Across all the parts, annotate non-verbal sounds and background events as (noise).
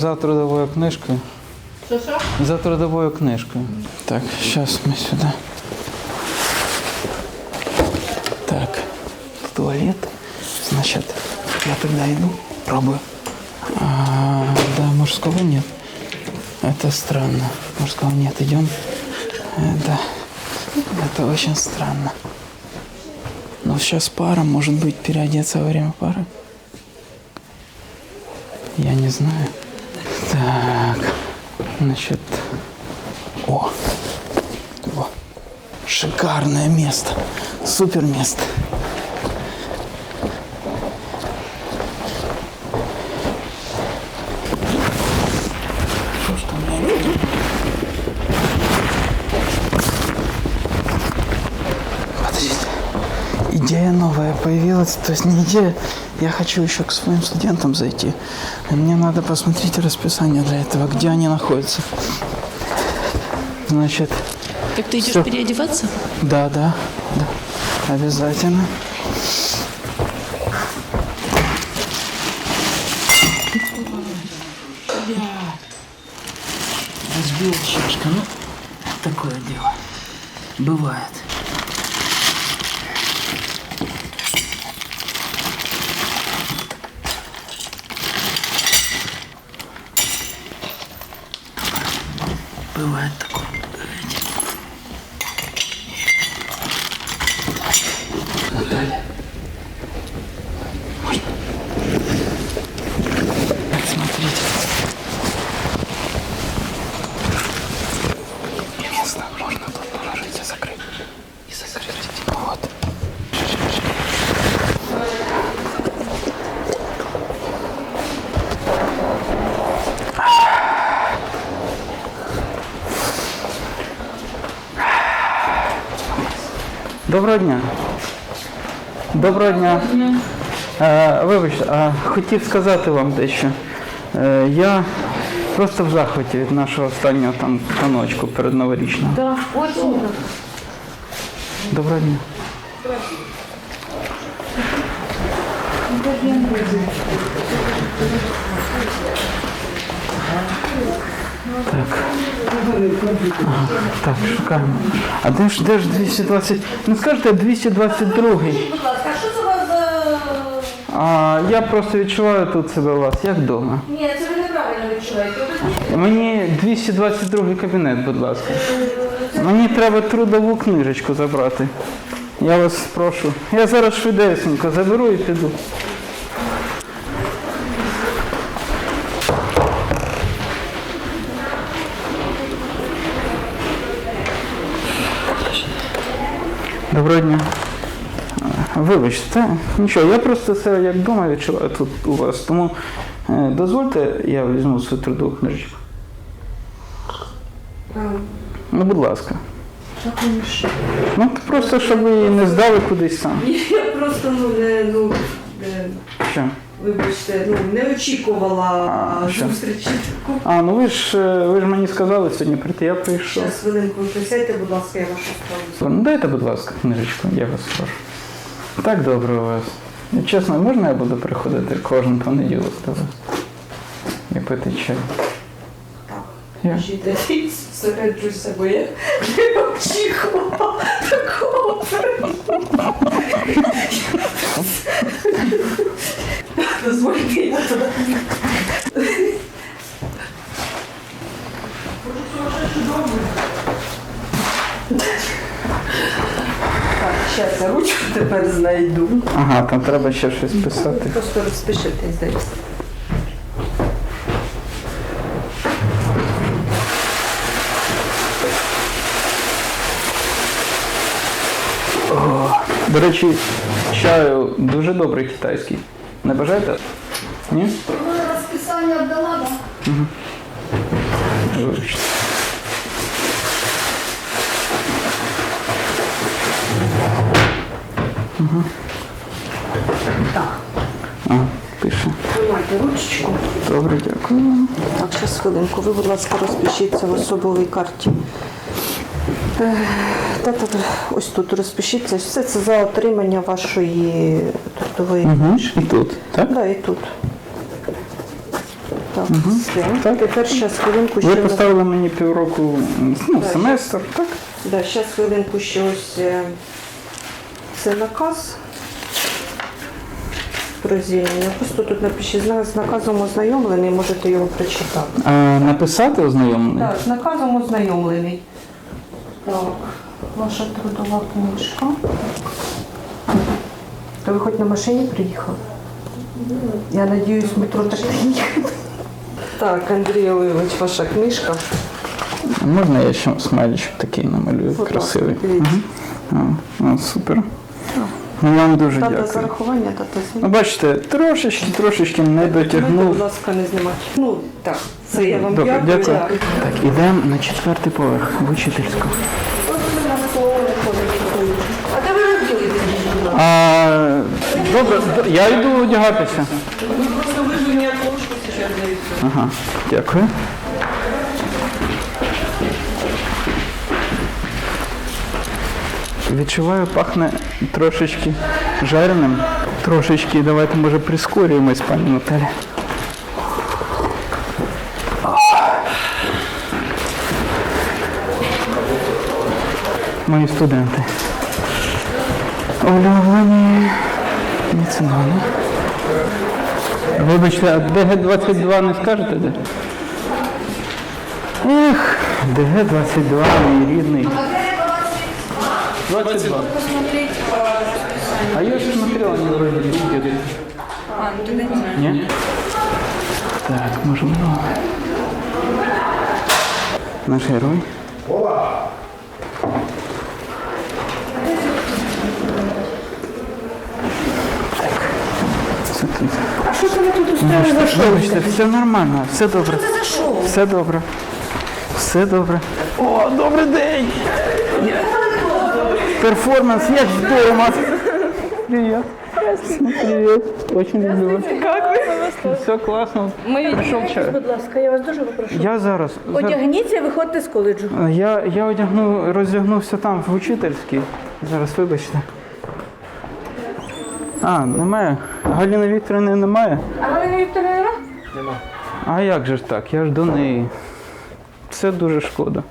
за трудовою книжкою. Що що? За трудовою книжкою. Так, зараз ми сюди. Так, туалет. Значит, я тогда иду, пробую. А, да, мужского нет. Это странно. Мужского нет. Идем. Это, это очень странно. Но сейчас пара, может быть, переодеться во время пары? Я не знаю. Значит, о, о, шикарное место, супер место. Идея новая появилась, то есть не идея. Я хочу еще к своим студентам зайти. Мне надо посмотреть расписание для этого, где они находятся. Значит, Так ты идешь Всё. переодеваться? да, да, да, обязательно. Разбил чашка, ну, такое дело. Бывает. Бывает такое. Доброго дня. Доброго дня. Е, вибачте, а хотів сказати вам дещо. Е, я просто в захваті від нашого останнього там таночку перед новорічним. Да, очень. Доброго дня. Так. Ага, так, шукаємо. А де ж, де ж 220? Не скажете 222? Будь ласка, а що це у вас за... А я просто відчуваю тут себе у вас, як вдома. Ні, це ви неправильно відчуваєте. Ви Мені 222 кабінет, будь ласка. Мені треба трудову книжечку забрати. Я вас прошу. Я зараз швидесенько заберу і піду. Доброго дня. Вибачте, нічого, я просто це як вдома відчуваю тут у вас. Тому е, дозвольте, я візьму свою трудову книжечку. Ну, будь ласка. Ну, просто щоб ви її не здали кудись сам. Я просто ну не ну не, Що? Вибачте, ну не очікувала А, зустрічі таку. А, ну ви ж е, ви ж мені сказали сьогодні прийти, я прийшов. Зараз хвилинку присядьте, будь ласка, я вашу справу. Ну дайте, будь ласка, книжечку, я вас прошу. Так добре у вас. Чесно, можна я буду приходити кожен понеділок до вас? І пити чай? Так. Я? Жити зосереджуйся, бо я не очікувала такого. (laughs) Дозвольте, я туди. Так, зараз я ручку тепер знайду. Ага, там треба ще щось писати. Просто розпишитесь десь. До речі, чаю дуже добрий китайський. Не бажаєте? Ні? Да? Вибачте. Так, А, пише. тримайте ручечку. Добре, дякую. Так, зараз хвилинку. Ви, будь ласка, розпишіться в особовій карті. Е, Та-та-та, ось тут розпишіться. Все це за отримання вашої трудової Угу. книжки. І тут, так? Да, і тут. Так, все. Тепер зараз хвилинку ще. Ви поставили мені півроку ну, семестр, так? Да, зараз хвилинку ще ось е, це наказ про звільнення. Просто тут напишіть з з наказом ознайомлений, можете його прочитати. А, написати ознайомлений? Так, з наказом ознайомлений. Так, ваша трудова книжка. То ви хоч на машині приїхали? Я надіюсь, метро так не їхали. Так, Андрій Олегович, ваша книжка. Можна я ще смайлічок такий намалюю, ласка, красивий. А, о, супер. Ну, вам дуже Дата дякую. зарахування, дата Ну, бачите, трошечки, трошечки не Документи, будь дотягнув. ласка, не знімати. Ну, так, це я вам Добре, дякую. дякую. Так, ідемо на четвертий поверх в учительську. А де ви розділитесь? А, добре, я йду одягатися. Просто ви ж мені ложку зараз даєте. Ага, дякую. Відчуваю, пахне трошечки жареним. Трошечки, давайте може прискорюємось, пані Наталі. Мої студенти. Улюблені міцнони. Вибачте, а ДГ-22 не скажете де? Ех, ДГ-22, мій рідний. 22. А я же смотрел, они вроде люди. А, ну тогда не Нет? Так, можем. Наш герой. Так. А що це ви тут устроїли за шоу? Вибачте, все нормально, все добре. Це за шоу? Все добре. Все добре. О, добрий день! Перформанс, як вдома. Привіт. Привіт. Очень люблю вас. Как ви? Все класно. Прийшов чай. Будь ласка, я вас дуже попрошу. Я зараз. зараз- Одягніться і виходьте з коледжу. Я, я одягну, роздягнувся там в учительській. Зараз вибачте. А, немає. Галіни Вікторівни немає. А Галина Вікторівна? А як же ж так? Я ж до неї. Це дуже шкода.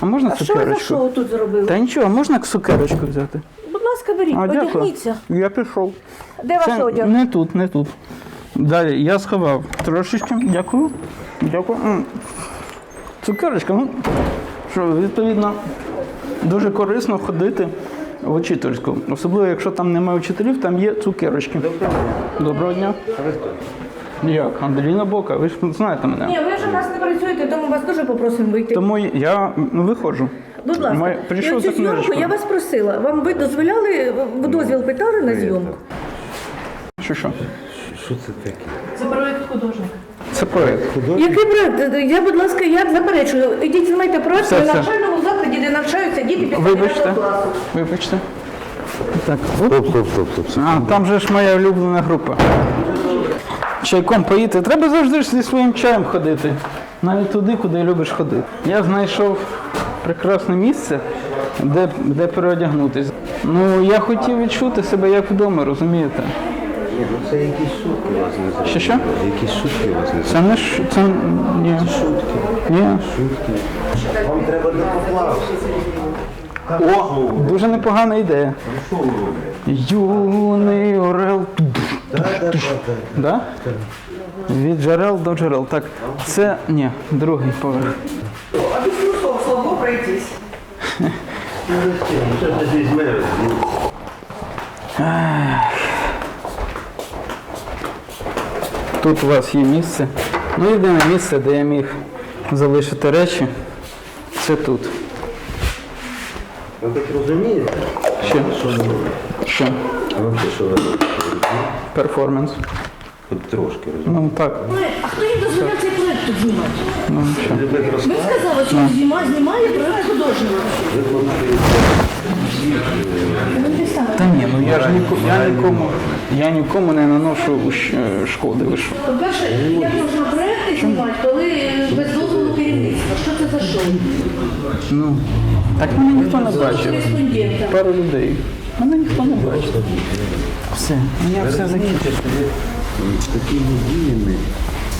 А можна А що ви за шоу тут зробили? Та нічого, можна цукерочку взяти? Будь ласка, беріть, А, дякую. одягніться. Я пішов. Де ваш Це одяг? не тут, не тут. Далі я сховав трошечки. Дякую. Дякую. Цукерочка, ну що, відповідно, дуже корисно ходити в учительську. Особливо, якщо там немає вчителів, там є цукерочки. Доброго дня. Як? Андріна Бока, ви ж знаєте мене. Ні, ви вже в нас не працюєте, тому вас дуже попросимо вийти. Тому я ну, виходжу. Будь ласка, Ми- прийшов і за оцю зйомку книжечкою. я вас просила. Вам ви дозволяли, ви дозвіл питали на зйомку? Що що? Що це таке? Це проєкт художника. Це проєкт. Який проєкт? Я, будь ласка, я заперечую. Ідіть знімайте проєкт Все, все. Навчаються діти після Вибачте. 9 класу. Вибачте. Так, оп. Стоп, стоп, стоп, стоп. стоп. А, там же ж моя улюблена група. Чайком поїти. Треба завжди ж зі своїм чаєм ходити. Навіть туди, куди любиш ходити. Я знайшов прекрасне місце, де, де переодягнутися. Ну, я хотів відчути себе як вдома, розумієте? Ні, ну це якісь шутки вас не зробили. Що, що? Якісь шутки вас не Це не ш... це ні. Шутки. Ні. Шутки. Вам треба до поплавки. О, дуже непогана ідея. Що ви робите? Юний орел. Так, так, так. Да? Від джерел до джерел. Так, це ні, другий поверх. А без трусов слабо пройтись. Що це візьме? Тут у вас є місце. Ну, єдине місце, де я міг залишити речі, це тут. Ви так розумієте? Що? Що ви робите? Що? А ви що ви робите? Перформанс. Хоч трошки розумієте. Ну так. А хто їм дозволяв цей проєкт тут знімати? Ну що. Ви сказали, що знімає, знімає проєкт художника. ви плануєте Ну, десь. Та ні, ну я ж ніко, я нікому, я нікому не наношу е, шкоди. Ви що? По-перше, як можна проєкти знімати, коли без дозволу керівництва? Що це за шоу? Ну, так мене ніхто не бачив. Кореспондента. Пару людей. Мене ніхто не бачив. Все, я все закінчив. такими діями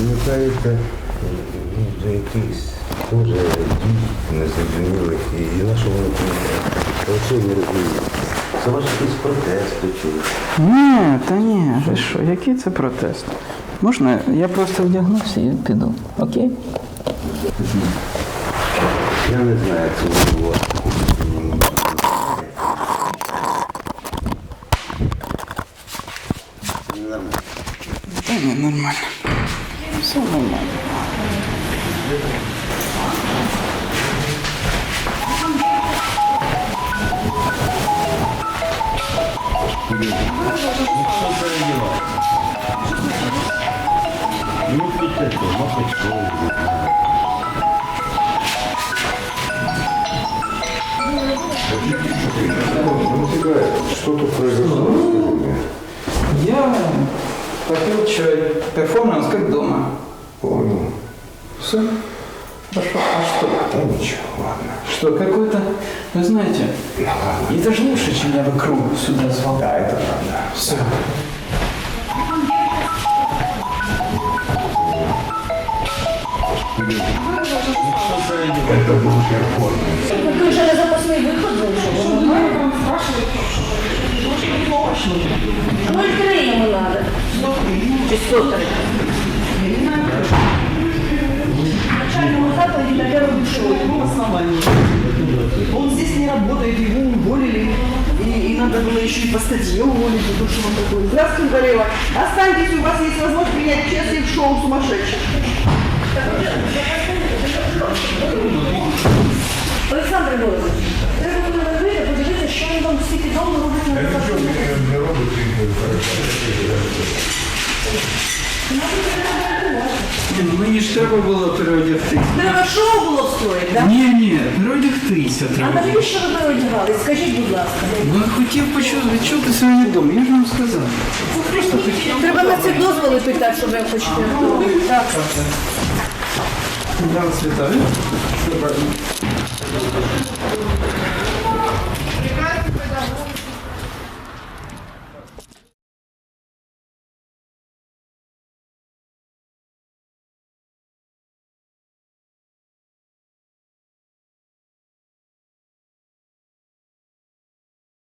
ну, вже якийсь теж дій незрозумілих. І, і на що воно помітає? Не розумію. Це ваш якийсь протест, чуєш? Ні, та ні, ви що, який це протест? Можна, я просто вдягнуся і піду. Окей? Я не знаю, це було. Та ні, нормально. Все нормально. Ну, тут це, мабуть, Что тут произошло? Я попил чай. Перформанс как дома. Понял. Все? Хорошо. А что? Да ничего, ладно. Что, какой-то, вы знаете, это же лучше, чем я бы круг сюда звал. Да, это правда. Все. Ви вже на запасний виход вийшов. Ну, і три йому треба. Чи сотри. Начальному закладі таке робить шоу. Он здесь не работает, его уволили. И, и надо было еще и по статье уволить за то, что он такой. Здравствуйте, Горелла. Останьтесь, у вас есть возможность принять участие в шоу сумасшедших. Олександр Григорович, треба буде вийти, подивитися, що він вам всі підомо робить на запасний. Мені ж треба було переодягтись. Треба шоу було встроїти, так? Ні, ні, переодягтися А треба. навіщо ви переодягались? Скажіть, будь ласка. Ну, хотів почути, відчути себе вдома, я ж вам сказав. Треба на це дозволи питати, щоб я хочете. Так. Я вас вітаю. Правильно.